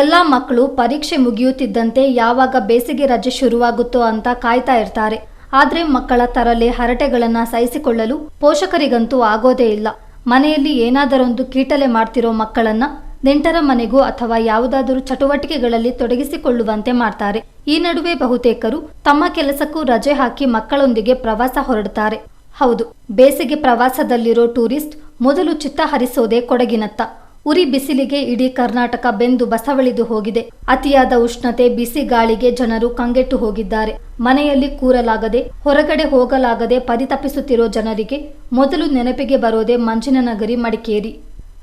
ಎಲ್ಲ ಮಕ್ಕಳು ಪರೀಕ್ಷೆ ಮುಗಿಯುತ್ತಿದ್ದಂತೆ ಯಾವಾಗ ಬೇಸಿಗೆ ರಜೆ ಶುರುವಾಗುತ್ತೋ ಅಂತ ಕಾಯ್ತಾ ಇರ್ತಾರೆ. ಆದ್ರೆ ಮಕ್ಕಳ ತರಲೆ ಹರಟೆಗಳನ್ನ ಸಹಿಸಿಕೊಳ್ಳಲು ಪೋಷಕರಿಗಂತೂ ಆಗೋದೇ ಇಲ್ಲ. ಮನೆಯಲ್ಲಿ ಏನಾದರೊಂದು ಕೀಟಲೆ ಮಾಡ್ತಿರೋ ಮಕ್ಕಳನ್ನ ನೆಂಟರ ಮನೆಗೂ ಅಥವಾ ಯಾವುದಾದರೂ ಚಟುವಟಿಕೆಗಳಲ್ಲಿ ತೊಡಗಿಸಿಕೊಳ್ಳುವಂತೆ ಮಾಡ್ತಾರೆ. ಈ ನಡುವೆ ಬಹುತೇಕರು ತಮ್ಮ ಕೆಲಸಕ್ಕೂ ರಜೆ ಹಾಕಿ ಮಕ್ಕಳೊಂದಿಗೆ ಪ್ರವಾಸ ಹೊರಡ್ತಾರೆ. ಹೌದು, ಬೇಸಿಗೆ ಪ್ರವಾಸದಲ್ಲಿರೋ ಟೂರಿಸ್ಟ್ ಮೊದಲು ಚಿತ್ತ ಹರಿಸೋದೇ ಕೊಡಗಿನತ್ತ. ಉರಿ ಬಿಸಿಲಿಗೆ ಇಡೀ ಕರ್ನಾಟಕ ಬೆಂದು ಬಸವಳಿದು ಹೋಗಿದೆ. ಅತಿಯಾದ ಉಷ್ಣತೆ, ಬಿಸಿ ಗಾಳಿಗೆ ಜನರು ಕಂಗೆಟ್ಟು ಹೋಗಿದ್ದಾರೆ. ಮನೆಯಲ್ಲಿ ಕೂರಲಾಗದೆ, ಹೊರಗಡೆ ಹೋಗಲಾಗದೆ ಪರಿತಪಿಸುತ್ತಿರೋ ಜನರಿಗೆ ಮೊದಲು ನೆನಪಿಗೆ ಬರೋದೇ ಮಂಜಿನ ನಗರಿ ಮಡಿಕೇರಿ.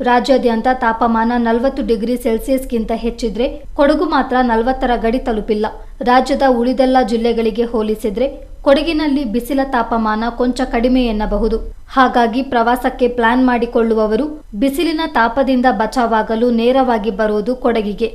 ರಾಜ್ಯಾದ್ಯಂತ ತಾಪಮಾನ ನಲವತ್ತು ಡಿಗ್ರಿ ಸೆಲ್ಸಿಯಸ್ಗಿಂತ ಹೆಚ್ಚಿದ್ರೆ ಕೊಡಗು ಮಾತ್ರ ನಲವತ್ತರ ಗಡಿ ತಲುಪಿಲ್ಲ. ರಾಜ್ಯದ ಉಳಿದೆಲ್ಲ ಜಿಲ್ಲೆಗಳಿಗೆ ಹೋಲಿಸಿದ್ರೆ ಕೊಡಗಿನಲ್ಲಿ ಬಿಸಿಲ ತಾಪಮಾನ ಕೊಂಚ ಕಡಿಮೆ ಎನ್ನಬಹುದು. ಹಾಗಾಗಿ ಪ್ರವಾಸಕ್ಕೆ ಪ್ಲಾನ್ ಮಾಡಿಕೊಳ್ಳುವವರು ಬಿಸಿಲಿನ ತಾಪದಿಂದ ಬಚಾವಾಗಲು ನೇರವಾಗಿ ಬರೋದು ಕೊಡಗಿಗೆ.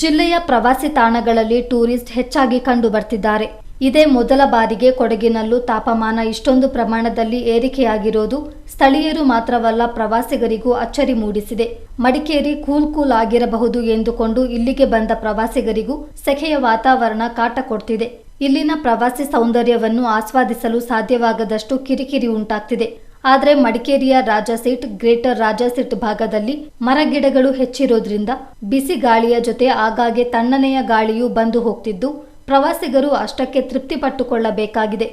ಜಿಲ್ಲೆಯ ಪ್ರವಾಸಿ ತಾಣಗಳಲ್ಲಿ ಟೂರಿಸ್ಟ್ ಹೆಚ್ಚಾಗಿ ಕಂಡು ಬರ್ತಿದ್ದಾರೆ. ಇದೇ ಮೊದಲ ಬಾರಿಗೆ ಕೊಡಗಿನಲ್ಲೂ ತಾಪಮಾನ ಇಷ್ಟೊಂದು ಪ್ರಮಾಣದಲ್ಲಿ ಏರಿಕೆಯಾಗಿರೋದು ಸ್ಥಳೀಯರು ಮಾತ್ರವಲ್ಲ ಪ್ರವಾಸಿಗರಿಗೂ ಅಚ್ಚರಿ ಮೂಡಿಸಿದೆ. ಮಡಿಕೇರಿ ಕೂಲ್ ಕೂಲ್ ಆಗಿರಬಹುದು ಎಂದುಕೊಂಡು ಇಲ್ಲಿಗೆ ಬಂದ ಪ್ರವಾಸಿಗರಿಗೂ ಸೆಖೆಯ ವಾತಾವರಣ ಕಾಟ ಕೊಡ್ತಿದೆ. ಇಲ್ಲಿನ ಪ್ರವಾಸಿ ಸೌಂದರ್ಯವನ್ನು ಆಸ್ವಾದಿಸಲು ಸಾಧ್ಯವಾಗದಷ್ಟು ಕಿರಿಕಿರಿ ಉಂಟಾಗ್ತಿದೆ. ಆದರೆ ಮಡಿಕೇರಿಯ ರಾಜಾಸೀಟ್ ಗ್ರೇಟರ್ ರಾಜಾಸೀಟ್ ಭಾಗದಲ್ಲಿ ಮರಗಿಡಗಳು ಹೆಚ್ಚಿರೋದ್ರಿಂದ ಬಿಸಿ ಗಾಳಿಯ ಜೊತೆ ಆಗಾಗ್ಗೆ ತಣ್ಣನೆಯ ಗಾಳಿಯು ಬಂದು ಹೋಗ್ತಿದ್ದು ಪ್ರವಾಸಿಗರು ಅಷ್ಟಕ್ಕೆ ತೃಪ್ತಿ ಪಟ್ಟುಕೊಳ್ಳಬೇಕಾಗಿದೆ.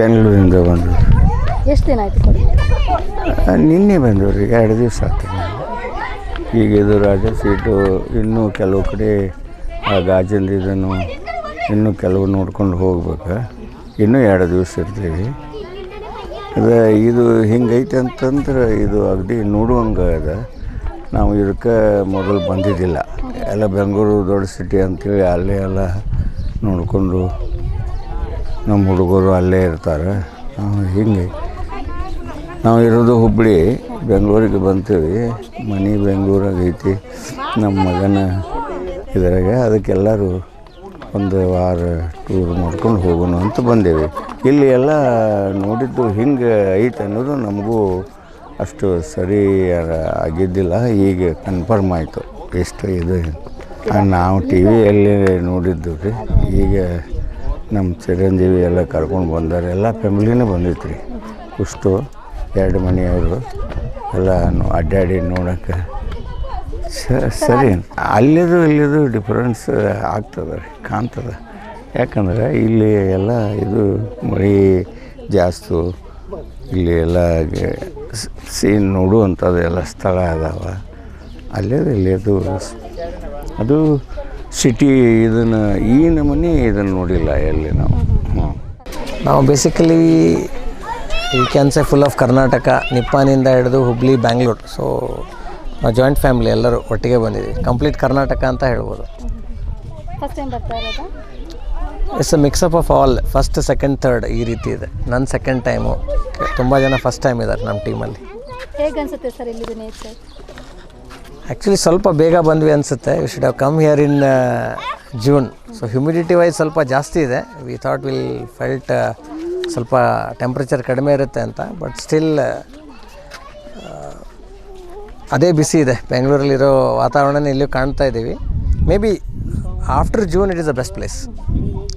ಬೆಂಗಳೂರಿಂದ ಬಂದು ಎಷ್ಟು ದಿನ ಆಯಿತು ನಿನ್ನೆ ಬಂದವರು ಎರಡು ದಿವಸ ಆಗ್ತದೆ ಈಗ ಇದು ರಾಜ ಸೀಟು ಇನ್ನೂ ಕೆಲವು ಕಡೆ ಆ ಗಾಜಿಂದ ಇದನ್ನು ಇನ್ನೂ ಕೆಲವು ನೋಡ್ಕೊಂಡು ಹೋಗ್ಬೇಕು. ಇನ್ನೂ ಎರಡು ದಿವಸ ಇರ್ತೀವಿ. ಅದು, ಇದು ಹಿಂಗೈತೆ ಅಂತಂದ್ರೆ ಇದು ಅಗದಿ ನೋಡುವಂಗೆ ಅದ. ನಾವು ಇದಕ್ಕೆ ಮೊದಲು ಬಂದಿದ್ದಿಲ್ಲ. ಎಲ್ಲ ಬೆಂಗಳೂರು ದೊಡ್ಡ ಸಿಟಿ ಅಂತೇಳಿ ಅಲ್ಲೇ ಎಲ್ಲ ನೋಡಿಕೊಂಡು ನಮ್ಮ ಹುಡುಗರು ಅಲ್ಲೇ ಇರ್ತಾರೆ. ಹಿಂಗೆ, ನಾವು ಇರೋದು ಹುಬ್ಬಳ್ಳಿ ಬೆಂಗಳೂರಿಗೆ ಬಂತೀವಿ. ಮನೆ ಬೆಂಗಳೂರಾಗ ಐತಿ. ನಮ್ಮ ಮಗನ ಇದರಾಗೆ ಅದಕ್ಕೆಲ್ಲರೂ ಒಂದು ವಾರ ಟೂರ್ ಮಾಡ್ಕೊಂಡು ಹೋಗೋಣ ಅಂತ ಬಂದೇವಿ. ಇಲ್ಲಿ ಎಲ್ಲ ನೋಡಿದ್ದು ಹಿಂಗೆ ಐತೆ ಅನ್ನೋದು ನಮಗೂ ಅಷ್ಟು ಸರಿ ಆಗಿದ್ದಿಲ್ಲ ಈಗ ಕನ್ಫರ್ಮ್ ಆಯಿತು. ಎಷ್ಟು ಇದು? ನಾವು ಟಿ ವಿಯಲ್ಲಿ ನೋಡಿದ್ದು ರೀ. ಈಗ ನಮ್ಮ ಚಿರಂಜೀವಿ ಎಲ್ಲ ಕರ್ಕೊಂಡು ಬಂದಾರೆ. ಎಲ್ಲ ಫ್ಯಾಮಿಲಿನೇ ಬಂದಿತ್ತು ರೀ. ಅಷ್ಟು ಎರಡು ಮನೆಯವರು ಎಲ್ಲ ಅಡ್ಡಾಡಿ ನೋಡೋಕ್ಕೆ. ಸರಿ. ಅಲ್ಲಿದು ಇಲ್ಲಿದು ಡಿಫ್ರೆನ್ಸ್ ಆಗ್ತದೆ ರೀ, ಕಾಣ್ತದೆ. ಯಾಕಂದ್ರೆ ಇಲ್ಲಿ ಎಲ್ಲ ಇದು ಮಳೆ ಜಾಸ್ತಿ ಇಲ್ಲಿ ಎಲ್ಲ ಸೀನ್ ನೋಡುವಂಥದ್ದು ಎಲ್ಲ ಸ್ಥಳ ಅದಾವ. ಅಲ್ಲೇ ಇಲ್ಲಿದು ಅದು ಸಿಟಿ ಇದನ್ನು ಈ ನಮೂನಿ ಇದನ್ನು ನೋಡಿಲ್ಲ ಎಲ್ಲಿ ನಾವು. ಹ್ಞೂ ನಾವು ಬೇಸಿಕಲಿ ಈ can say full of Karnataka ನಿಪ್ಪಾನಿಂದ ಹಿಡಿದು ಹುಬ್ಳಿ ಬ್ಯಾಂಗ್ಳೂರು ಸೊ ನಾವು ಜಾಯಿಂಟ್ ಫ್ಯಾಮಿಲಿ ಎಲ್ಲರೂ ಒಟ್ಟಿಗೆ ಬಂದಿದ್ದೀವಿ. ಕಂಪ್ಲೀಟ್ ಕರ್ನಾಟಕ ಅಂತ ಹೇಳ್ಬೋದು. It's a mix up of all first second third ಈ ರೀತಿ ಇದೆ. ನನ್ನ ಸೆಕೆಂಡ್ ಟೈಮು ತುಂಬ ಜನ ಫಸ್ಟ್ ಟೈಮ್ ಇದ್ದಾರೆ ನಮ್ಮ ಟೀಮಲ್ಲಿ ಹೇಗನ್ಸುತ್ತೆ ಸರ್ ಇಲ್ಲಿದ್ದು ನೇಚರ್ ಆ್ಯಕ್ಚುಲಿ ಸ್ವಲ್ಪ ಬೇಗ ಬಂದ್ವಿ ಅನಿಸುತ್ತೆ. You should have come here in June so humidity wise ಸ್ವಲ್ಪ ಜಾಸ್ತಿ ಇದೆ. ವಿ ಥಾಟ್ ವಿಲ್ ಫೆಲ್ಟ್ ಸ್ವಲ್ಪ ಟೆಂಪ್ರೇಚರ್ ಕಡಿಮೆ ಇರುತ್ತೆ ಅಂತ. ಬಟ್ ಸ್ಟಿಲ್ ಅದೇ ಬಿಸಿ ಇದೆ. ಬೆಂಗಳೂರಲ್ಲಿರೋ ವಾತಾವರಣನೇ ಇಲ್ಲಿಯೂ ಕಾಣ್ತಾ ಇದ್ದೀವಿ. Maybe after June it is the best place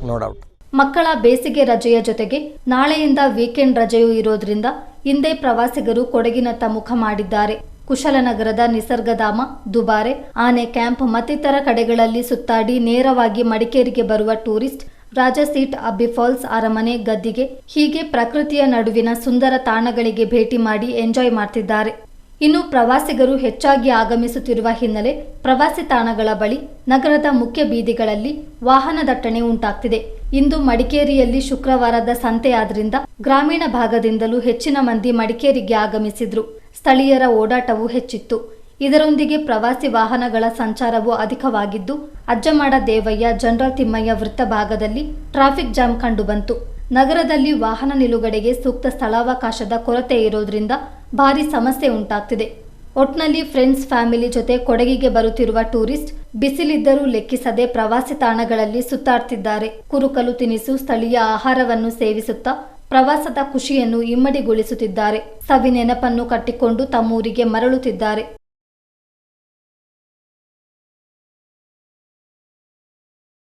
no doubt ಮಕ್ಕಳ ಬೇಸಿಗೆ ರಜೆಯ ಜೊತೆಗೆ ನಾಳೆಯಿಂದ ವೀಕೆಂಡ್ ರಜೆಯೂ ಇರೋದ್ರಿಂದ ಹಿಂದೆ ಪ್ರವಾಸಿಗರು ಕೊಡಗಿನತ್ತ ಮುಖ ಮಾಡಿದ್ದಾರೆ. ಕುಶಲನಗರದ ನಿಸರ್ಗಧಾಮ, ದುಬಾರೆ, ಆನೆ ಕ್ಯಾಂಪ್ ಮತ್ತಿತರ ಕಡೆಗಳಲ್ಲಿ ಸುತ್ತಾಡಿ ನೇರವಾಗಿ ಮಡಿಕೇರಿಗೆ ಬರುವ ಟೂರಿಸ್ಟ್ ರಾಜಸೀಟ್ ಅಬ್ಬಿ ಫಾಲ್ಸ್ ಅರಮನೆ ಗದ್ದಿಗೆ ಹೀಗೆ ಪ್ರಕೃತಿಯ ನಡುವಿನ ಸುಂದರ ತಾಣಗಳಿಗೆ ಭೇಟಿ ಮಾಡಿ ಎಂಜಾಯ್ ಮಾಡ್ತಿದ್ದಾರೆ. ಇನ್ನು ಪ್ರವಾಸಿಗರು ಹೆಚ್ಚಾಗಿ ಆಗಮಿಸುತ್ತಿರುವ ಹಿನ್ನೆಲೆ ಪ್ರವಾಸಿ ತಾಣಗಳ ಬಳಿ ನಗರದ ಮುಖ್ಯ ಬೀದಿಗಳಲ್ಲಿ ವಾಹನ ದಟ್ಟಣೆ ಉಂಟಾಗ್ತಿದೆ. ಇಂದು ಮಡಿಕೇರಿಯಲ್ಲಿ ಶುಕ್ರವಾರದ ಸಂತೆಯಾದ್ರಿಂದ ಗ್ರಾಮೀಣ ಭಾಗದಿಂದಲೂ ಹೆಚ್ಚಿನ ಮಂದಿ ಮಡಿಕೇರಿಗೆ ಆಗಮಿಸಿದ್ರು. ಸ್ಥಳೀಯರ ಓಡಾಟವೂ ಹೆಚ್ಚಿತ್ತು. ಇದರೊಂದಿಗೆ ಪ್ರವಾಸಿ ವಾಹನಗಳ ಸಂಚಾರವೂ ಅಧಿಕವಾಗಿದ್ದು, ಅಜ್ಜಮಾಡ ದೇವಯ್ಯ, ಜನರಲ್ ತಿಮ್ಮಯ್ಯ ವೃತ್ತ ಭಾಗದಲ್ಲಿ ಟ್ರಾಫಿಕ್ ಜಾಮ್ ಕಂಡುಬಂತು ನಗರದಲ್ಲಿ ವಾಹನ ನಿಲುಗಡೆಗೆ ಸೂಕ್ತ ಸ್ಥಳಾವಕಾಶದ ಕೊರತೆ ಇರೋದ್ರಿಂದ ಭಾರಿ ಸಮಸ್ಯೆ ಉಂಟಾಗ್ತಿದೆ. ಒಟ್ನಲ್ಲಿ ಫ್ರೆಂಡ್ಸ್, ಫ್ಯಾಮಿಲಿ ಜೊತೆ ಕೊಡಗಿಗೆ ಬರುತ್ತಿರುವ ಟೂರಿಸ್ಟ್ ಬಿಸಿಲಿದ್ದರೂ ಲೆಕ್ಕಿಸದೆ ಪ್ರವಾಸಿ ತಾಣಗಳಲ್ಲಿ ಸುತ್ತಾಡ್ತಿದ್ದಾರೆ. ಕುರುಕಲು ತಿನಿಸು, ಸ್ಥಳೀಯ ಆಹಾರವನ್ನು ಸೇವಿಸುತ್ತಾ ಪ್ರವಾಸದ ಖುಷಿಯನ್ನು ಇಮ್ಮಡಿಗೊಳಿಸುತ್ತಿದ್ದಾರೆ. ಸವಿ ನೆನಪನ್ನು ಕಟ್ಟಿಕೊಂಡು ತಮ್ಮೂರಿಗೆ ಮರಳುತ್ತಿದ್ದಾರೆ.